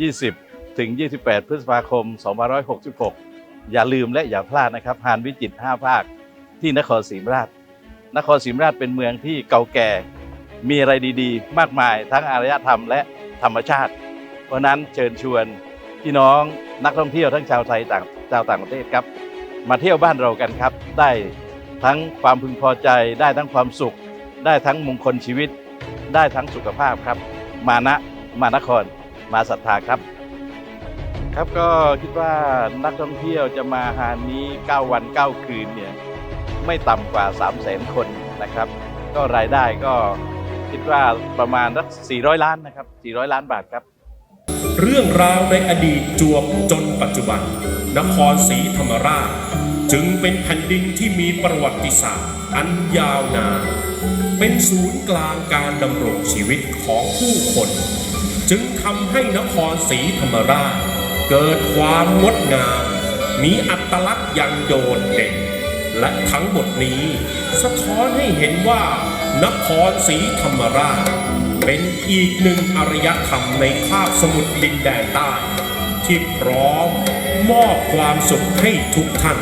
20 ถึง 28 พฤษภาคม 2566 อย่าลืมและอย่าพลาดนะครับหานวิจิตร5ภาคที่นครศรีธรรมราช นครศรีธรรมราชเป็นเมืองที่เก่าแก่ มีอะไรดีๆ มากมายทั้งอารยธรรมและธรรมชาติ เพราะนั้นเชิญชวนพี่น้องนักท่องเที่ยวทั้งชาวไทยต่างชาวต่างประเทศครับ มาเที่ยวบ้านเรากันครับ ได้ทั้งความพึงพอใจ ได้ทั้งความสุข ได้ทั้งมงคลชีวิต ได้ทั้งสุขภาพครับ มานะมานคร มาศรัทธาครับ ครับก็คิดว่านักท่องเที่ยวจะมาหาดนี้ 9 วัน 9 คืนเนี่ยไม่ต่ำกว่า 3 0 0 0 0 0 คนนะครับ ก็รายได้ก็คิดว่าประมาณสัก400 ล้านนะครับ 400 ล้านบาทครับเรื่องราวในอดีตจวบจนปัจจุบัน นครศรีธรรมราช จึงเป็นแผ่นดินที่มีประวัติศาสตร์อันยาวนานเป็นศูนย์กลางการดำรงชีวิตของผู้คน จึงทำให้นครศรีธรรมราช เกิดความงดงาม มีอัตลักษณ์อย่างโดดเด่น และทั้งหมดนี้สะท้อนให้เห็นว่านครศรีธรรมราช เป็นอีกหนึ่งอารยธรรมในคาบสมุทรดินแดนใต้ ที่พร้อมมอบความสุขให้ทุกท่าน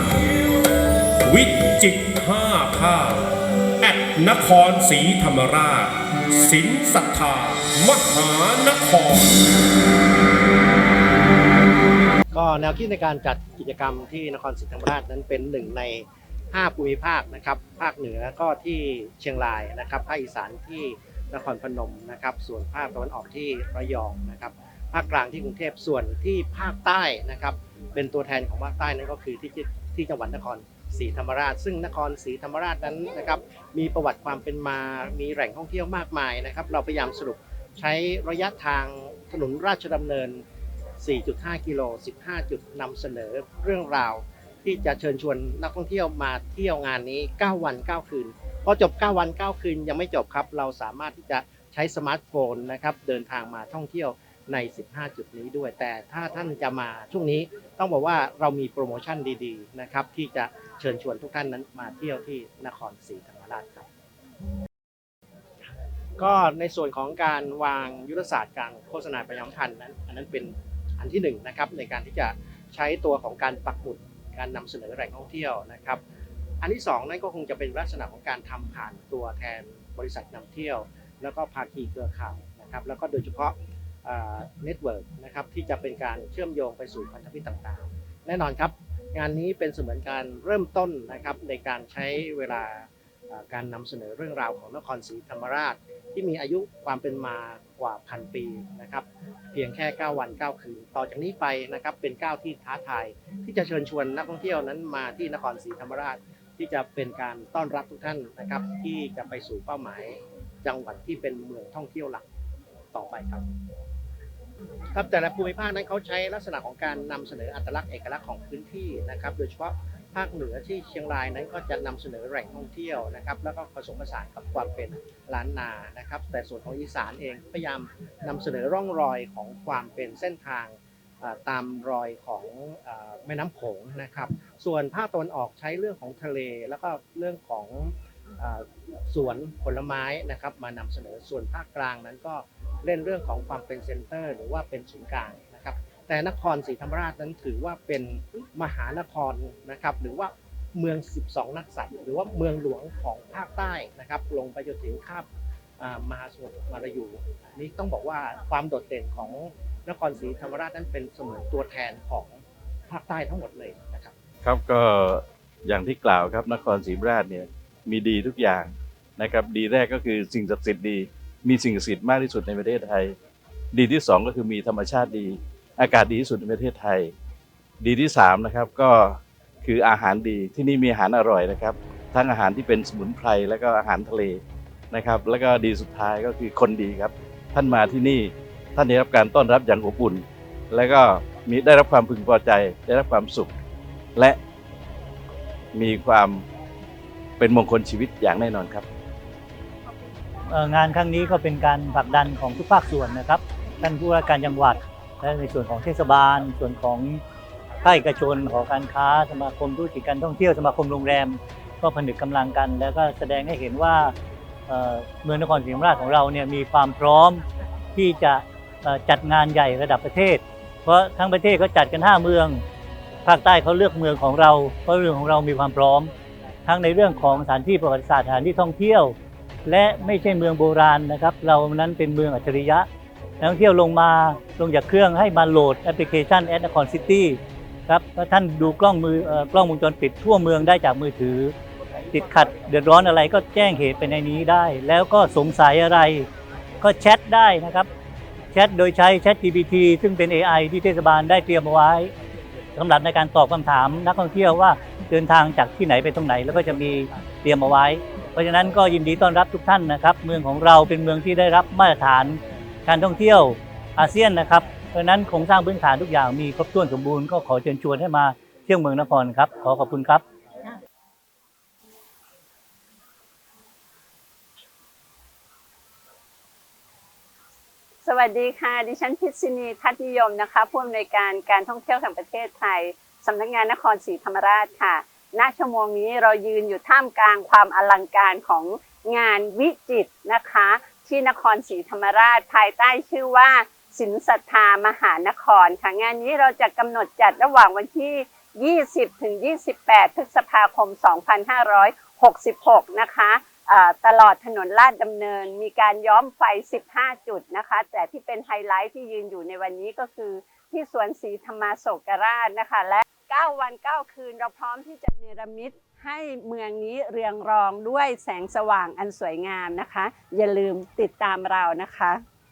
วิจิตรห้าภาคแอดนครศรีธรรมราช สินศรัทธามหานคร ก็แนวคิดในการจัดกิจกรรมที่นครศรีธรรมราชนั้นเป็นหนึ่งใน 5 ภูมิภาคนะครับ ภาคเหนือก็ที่เชียงรายนะครับ ภาคอีสานที่นครพนมนะครับ ส่วนภาคตะวันออกที่ระยองนะครับ ภาคกลางที่กรุงเทพส่วนที่ภาคใต้นะครับ เป็นตัวแทนของภาคใต้นั่นก็คือที่ที่จังหวัดนคร ศรีธรรมราช ซึ่งนครศรีธรรมราชนั้นนะครับมีประวัติความเป็นมา มีแหล่งท่องเที่ยวมากมายนะครับ เราพยายามสรุปใช้ระยะทางถนนราชดำเนิน 4.5 กิโล 15 จุดนำเสนอเรื่องราวที่จะเชิญชวนนักท่องเที่ยวมาเที่ยวงานนี้ 9 วัน 9 คืน พอจบ 9 วัน 9 คืนยังไม่จบครับ เราสามารถที่จะใช้สมาร์ทโฟนนะครับเดินทางมาท่องเที่ยว ใน 15 จุดนี้ด้วย แต่ถ้าท่านจะมาช่วงนี้ต้องบอกว่าเรามีโปรโมชั่นดีๆนะครับที่จะเชิญชวนทุกท่านนั้นมาเที่ยวที่นครศรีธรรมราชครับ ก็ในส่วนของการวางยุทธศาสตร์การโฆษณาประชาสัมพันธ์นั้น อันนั้นเป็นอันที่หนึ่งนะครับในการที่จะใช้ตัวของการปักหมุดการนำเสนอแหล่งท่องเที่ยวนะครับ อันที่สองนั่นก็คงจะเป็นลักษณะของการทำผ่านตัวแทนบริษัทนำเที่ยว แล้วก็ภาคีเครือข่ายนะครับ แล้วก็โดยเฉพาะ เน็ตเวิร์กนะครับที่จะเป็นการเชื่อมโยงไปสู่พันธมิตรต่างๆ แน่นอนครับงานนี้เป็นเสมือนการเริ่มต้นนะครับในการใช้เวลาการนำเสนอเรื่องราวของนครศรีธรรมราช ที่มีอายุความเป็นมากว่าพันปีนะครับเพียงแค่ 9 วัน 9 คืน ต่อจากนี้ไปนะครับเป็นก้าวที่ท้าทาย ที่จะเชิญชวนนักท่องเที่ยวนั้นมาที่นครศรีธรรมราช ที่จะเป็นการต้อนรับทุกท่านนะครับที่จะไปสู่เป้าหมาย จังหวัดที่เป็นเมืองท่องเที่ยวหลัก ต่อไปครับ ครับแต่ละภูมิภาคนั้นเขาใช้ลักษณะของการนำเสนออัตลักษณ์เอกลักษณ์ของพื้นที่นะครับ โดยเฉพาะภาคเหนือที่เชียงรายนั้นก็จะนำเสนอแหล่งท่องเที่ยวนะครับ แล้วก็ผสมผสานกับความเป็นล้านนานะครับ แต่ส่วนของอีสานเองพยายามนำเสนอร่องรอยของความเป็นเส้นทางตามรอยของแม่น้ำโขงนะครับ ส่วนภาคตะวันออกใช้เรื่องของทะเลแล้วก็เรื่องของสวนผลไม้นะครับ มานำเสนอส่วนภาคกลางนั้นก็ เล่นเรื่องของความเป็นเซ็นเตอร์ หรือว่าเป็นศูนย์กลางนะครับ แต่นครศรีธรรมราชนั้นถือว่าเป็นมหานครนะครับ หรือว่าเมือง 12 นักษัตริย์หรือว่าเมืองหลวงของภาคใต้นะครับ ลงไปจนถึงคาบมหาสมุทรมาลายูนี่ต้องบอกว่าความโดดเด่นของนครศรีธรรมราชนั้นเป็นเสมือนตัวแทนของภาคใต้ทั้งหมดเลยนะครับ ครับก็อย่างที่กล่าวครับนครศรีธรรมราชเนี่ยมีดีทุกอย่างนะครับ ดีแรกก็คือสิ่งศักดิ์สิทธิ์ดี มีสิ่งศักดิ์สิทธิ์มากที่สุดในประเทศไทย ดีที่สองก็คือมีธรรมชาติดี อากาศดีที่สุดในประเทศไทย ดีที่สามนะครับก็คืออาหารดีที่นี่มีอาหารอร่อยนะครับ ทั้งอาหารที่เป็นสมุนไพรแล้วก็อาหารทะเลนะครับ แล้วก็ดีสุดท้ายก็คือคนดีครับ ท่านมาที่นี่ท่านได้รับการต้อนรับอย่างอบอุ่น แล้วก็มีได้รับความพึงพอใจ ได้รับความสุข และมีความเป็นมงคลชีวิตอย่างแน่นอนครับ งานครั้งนี้ก็เป็นการผลักดันของทุกภาคส่วนนะครับท่านผู้ว่าการจังหวัดและในส่วนของเทศบาล ส่วนของภาคเอกชนหอการค้าสมาคมธุรกิจการท่องเที่ยวสมาคมโรงแรม ก็ผนึกกำลังกัน แล้วก็แสดงให้เห็นว่าเมืองนครศรีธรรมราชของเราเนี่ยมีความพร้อมที่จะจัดงานใหญ่ระดับประเทศ เพราะทั้งประเทศเขาจัดกัน 5 เมือง ภาคใต้เขาเลือกเมืองของเรา เพราะเรื่องของเรามีความพร้อม ทั้งในเรื่องของสถานที่ประวัติศาสตร์สถานที่ท่องเที่ยว และไม่ใช่เมืองโบราณนะครับ เรานั้นเป็นเมืองอัจฉริยะนักท่องเที่ยวลงมาลงจากเครื่องให้มาโหลดแอปพลิเคชันแอดนครซิตี้ครับแล้วท่านดูกล้องมือกล้องวงจรปิดทั่วเมืองได้จากมือถือ ติดขัดเดือดร้อนอะไรก็แจ้งเหตุไปในนี้ได้ แล้วก็สงสัยอะไร ก็แชทได้นะครับแชทโดยใช้ Chat GPT ซึ่งเป็น AI ที่เทศบาลได้เตรียมเอาไว้ สำหรับในการตอบคำถามนักท่องเที่ยวว่าเดินทางจากที่ไหนไปตรงไหน แล้วก็จะมีเตรียมเอาไว้ เพราะฉะนั้นก็ยินดีต้อนรับทุกท่านนะครับ เมืองของเราเป็นเมืองที่ได้รับมาตรฐานการท่องเที่ยวอาเซียนนะครับ เพราะฉะนั้นโครงสร้างพื้นฐานทุกอย่างมีครบถ้วนสมบูรณ์ก็ขอเชิญชวนให้มาเที่ยวเมืองนครครับ ขอขอบคุณครับ สวัสดีค่ะ ดิฉันพิษณีทัศนิยมนะคะผู้อำนวยการการท่องเที่ยวแห่งประเทศไทยสำนักงานนครศรีธรรมราชค่ะ ณ ชั่วโมงนี้เรายืนอยู่ท่ามกลางความอลังการของงานวิจิตนะคะ ที่นครศรีธรรมราช ภายใต้ชื่อว่าสินศรัทธามหานครค่ะงานนี้เราจะกำหนดจัดระหว่างวันที่ 20 ถึง 28 พฤษภาคม 2566 นะคะ ตลอดถนนลาดดำเนิน มีการย้อมไฟ 15 จุดนะคะ แต่ที่เป็นไฮไลท์ที่ยืนอยู่ในวันนี้ก็คือที่สวนศรีธรรมาโศกราชนะคะ และ 9 วัน 9 คืนเราพร้อมที่จะเนรมิตให้เมืองนี้เรืองรองด้วยแสงสว่างอันสวยงามนะคะ อย่าลืมติดตามเรานะคะ